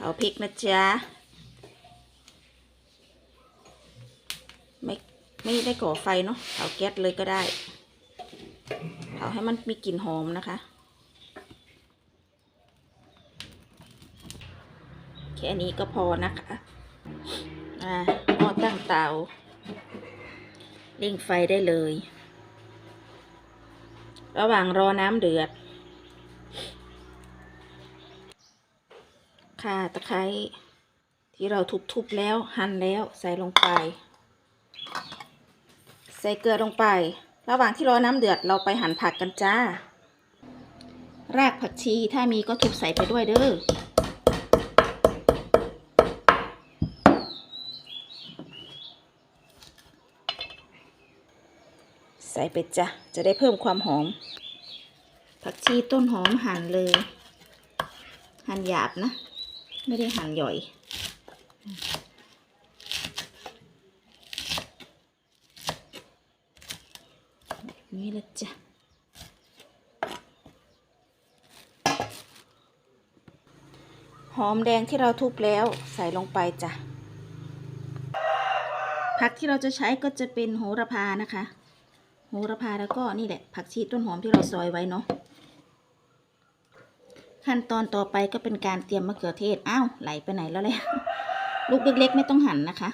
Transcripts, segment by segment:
เผาพริกนะจ๊ะ ไม่ไม่ได้ก่อไฟเนาะเผาแก๊สเลยก็ได้ เผาให้มันมีกลิ่นหอมนะคะ แค่นี้ก็พอนะคะ อ่าหม้อตั้งเตาเร่งไฟได้เลย ระหว่างรอน้ำเดือด ข่าตะไคร้ที่เราทุบๆแล้วหั่นแล้วใส่ลงไป ใส่เกลือลงไป ระหว่างที่รอน้ำเดือดเราไปหั่นผักกันจ้า รากผักชีถ้ามีก็ทุบใส่ไปด้วยเด้อใส่ไปจ้ะ จะได้เพิ่มความหอม ผักชีต้นหอมหั่นเลย หั่นหยาบนะ ไม่ได้หั่นหย่อย นี้ละจ้ะหอมแดงที่เราทุบแล้วใส่ลงไปจ้ะ ผักที่เราจะใช้ก็จะเป็นโหระพานะคะ โหระพาแล้วก็นี่แหละ ผักชีต้นหอมที่เราซอยไว้เนาะ ขั้นตอนต่อไปก็เป็นการเตรียมมะเขือเทศอ้าวไหลไปไหนแล้วเลยลูกเล็กๆ ไม่ต้องหั่นนะคะ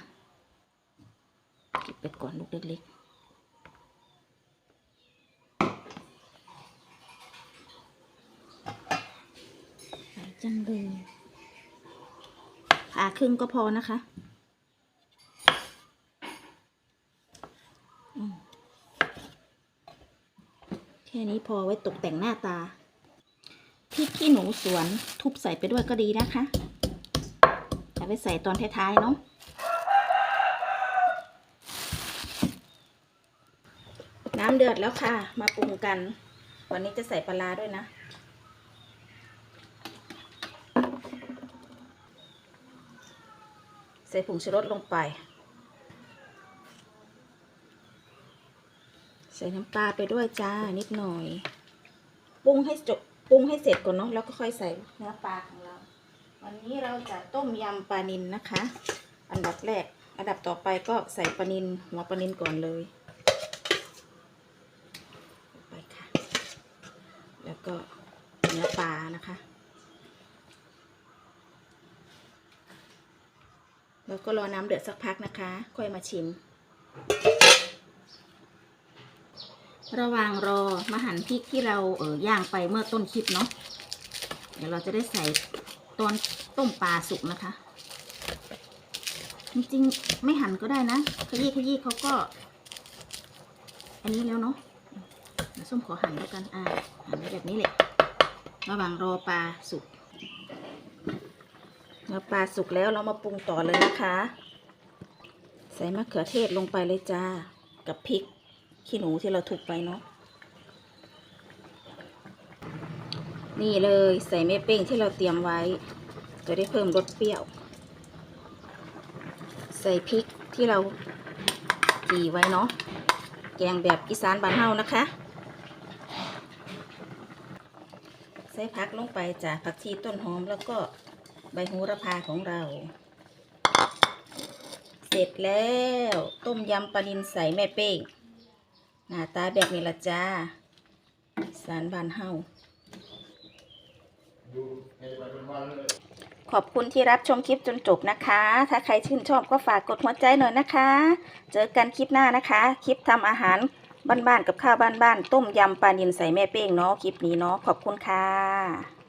เก็บไปก่อนลูกเล็กๆไหลจังเลยผ่าครึ่งก็พอนะคะ แค่นี้พอไว้ตกแต่งหน้าตา พริกขี้หนูสวนทุบใส่ไปด้วยก็ดีนะคะจะไปใส่ตอนท้ายๆเนาะน้ำเดือดแล้วค่ะ มาปรุงกัน วันนี้จะใส่ปลาด้วยนะ ใส่ผงชูรสลงไป ใส่น้ำปลาไปด้วยจ้านิดหน่อย ปรุงให้จบ ปรุงให้เสร็จก่อนเนาะแล้วก็ค่อยใส่เนื้อปลาของเรา วันนี้เราจะต้มยำปลานินนะคะ อันดับแรก อันดับต่อไปก็ใส่ปลานินหัวปลานินก่อนเลยไปค่ะ แล้วก็เนื้อปลานะคะ แล้วก็รอน้ำเดือดสักพักนะคะ ค่อยมาชิม ระหว่างรอมาหั่นพริกที่เราเออย่างไปเมื่อต้นคลิปเนาะเดี๋ยวเราจะได้ใส่ตอนต้มปลาสุกนะคะ จริงๆ ไม่หั่นก็ได้นะขยี้ขยี้เขาก็ อันนี้แล้วเนาะส้มขอหั่นแล้วกันอ่าหั่นแบบนี้แหละระหว่างรอปลาสุกเมื่อปลาสุกแล้วเรามาปรุงต่อเลยนะคะ ใส่มะเขือเทศลงไปเลยจ้า กับพริก ขี้หนูที่เราถูกไปเนาะนี่เลยใส่เม็ดเป้งที่เราเตรียมไว้ จะได้เพิ่มรสเปรี้ยว ใส่พริกที่เราจีไว้เนาะแกงแบบอีสานบ้านเฮานะคะ ใส่ผักลงไปจ้ะผักชีต้นหอมแล้วก็ใบโหระพาของเรา เสร็จแล้ว ต้มยำปลานินใส่แม่เป้ง น้าตาแบบนี้ละจ้า สารบานเฮาขอบคุณที่รับชมคลิปจนจบนะคะ ถ้าใครชื่นชอบก็ฝากกดหัวใจหน่อยนะคะ เจอกันคลิปหน้านะคะ คลิปทำอาหารบ้านๆกับข้าวบ้านๆต้มยำปลานินใส่แม่เป้งเนาะคลิปนี้เนาะขอบคุณค่ะ